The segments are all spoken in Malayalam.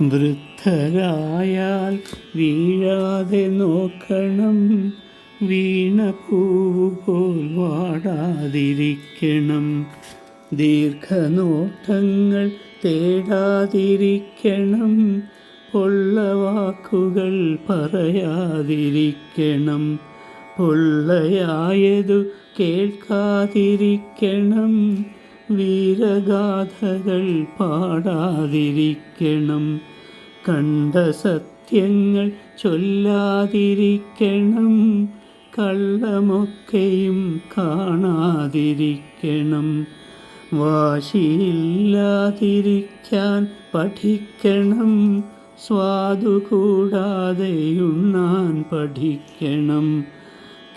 വൃദ്ധരായാൽ വീഴാതെ നോക്കണം. വീണ പൂവുപോൽ വാടാതിരിക്കണം. ദീർഘനോട്ടങ്ങൾ തേടാതിരിക്കണം. പൊള്ള വാക്കുകൾ പറയാതിരിക്കണം. പൊള്ളയായതു കേൾക്കാതിരിക്കണം. വീരഗാഥകൾ പാടാതിരിക്കണം. കണ്ട സത്യങ്ങൾ ചൊല്ലാതിരിക്കണം. കള്ളമൊക്കെയും കാണാതിരിക്കണം. വാശിയില്ലാതിരിക്കാൻ പഠിക്കണം. സ്വാദു കൂടാതെ ഉണ്ണാൻ പഠിക്കണം.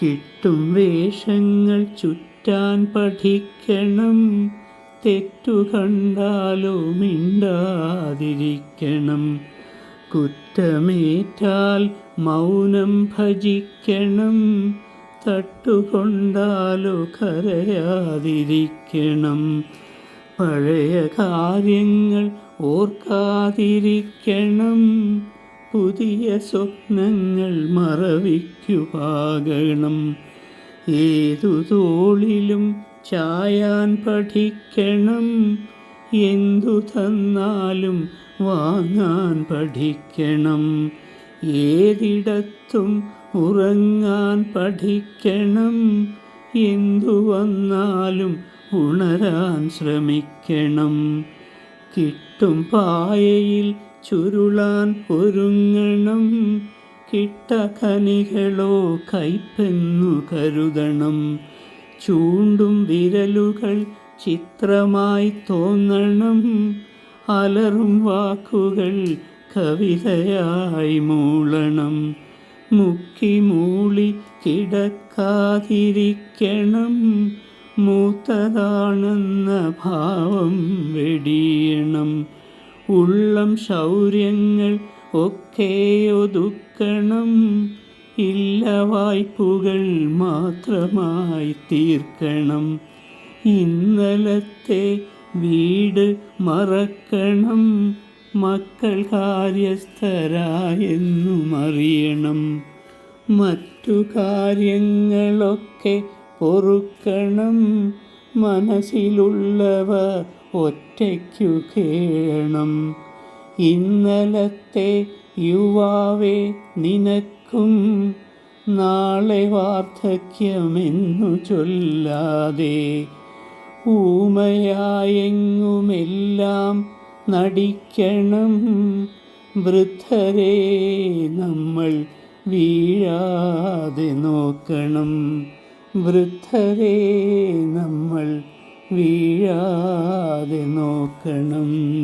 കിട്ടും വേഷങ്ങൾ ചുറ്റാൻ പഠിക്കണം. തെറ്റു കണ്ടാലോ മിണ്ടാതിരിക്കണം. കുറ്റമേറ്റാൽ മൗനം ഭജിക്കണം. തട്ടുകൊണ്ടാലോ കരയാതിരിക്കണം. പഴയ കാര്യങ്ങൾ ഓർക്കാതിരിക്കണം. പുതിയ സ്വപ്നങ്ങൾ മറവിക്കുവാകണം ഏതു തോളിലും ചായാൻ പഠിക്കണം. എന്തു തന്നാലും വാങ്ങാൻ പഠിക്കണം. ഏതിടത്തും ഉറങ്ങാൻ പഠിക്കണം. എന്തു വന്നാലും ഉണരാൻ ശ്രമിക്കണം. കിട്ടും പായയിൽ ചുരുളാൻ ഒരുങ്ങണം. കിട്ട കനികളോ കൈപ്പെന്നു കരുതണം. ചൂണ്ടും വിരലുകൾ ചിത്രമായി തോന്നണം. അലറും വാക്കുകൾ കവിതയായി മൂളണം. മുക്കി മൂളി കിടക്കാതിരിക്കണം. മൂത്തതാണെന്ന ഭാവം വെടിയണം. ഉള്ളം ശൗര്യങ്ങൾ ഒക്കെ ഒതുക്കണം. ഇല്ല വായ്പുകൾ മാത്രമായി തീർക്കണം. ഇന്നലത്തെ വീട് മറക്കണം. മക്കൾ കാര്യസ്ഥരായെന്നും അറിയണം മറ്റു കാര്യങ്ങളൊക്കെ പൊറുക്കണം. മനസ്സിലുള്ളവ ഒറ്റയ്ക്കു കേണം ഇന്നലത്തെ യുവാവെ നിനക്കും നാളെ വാർദ്ധക്യമെന്നു ചൊല്ലാതെ ഊമയായെങ്ങുമെല്ലാം നടിക്കണം? വൃദ്ധരെ നമ്മൾ വീഴാതെ നോക്കണം. വൃദ്ധരെ നമ്മൾ വീഴാതെ നോക്കണം.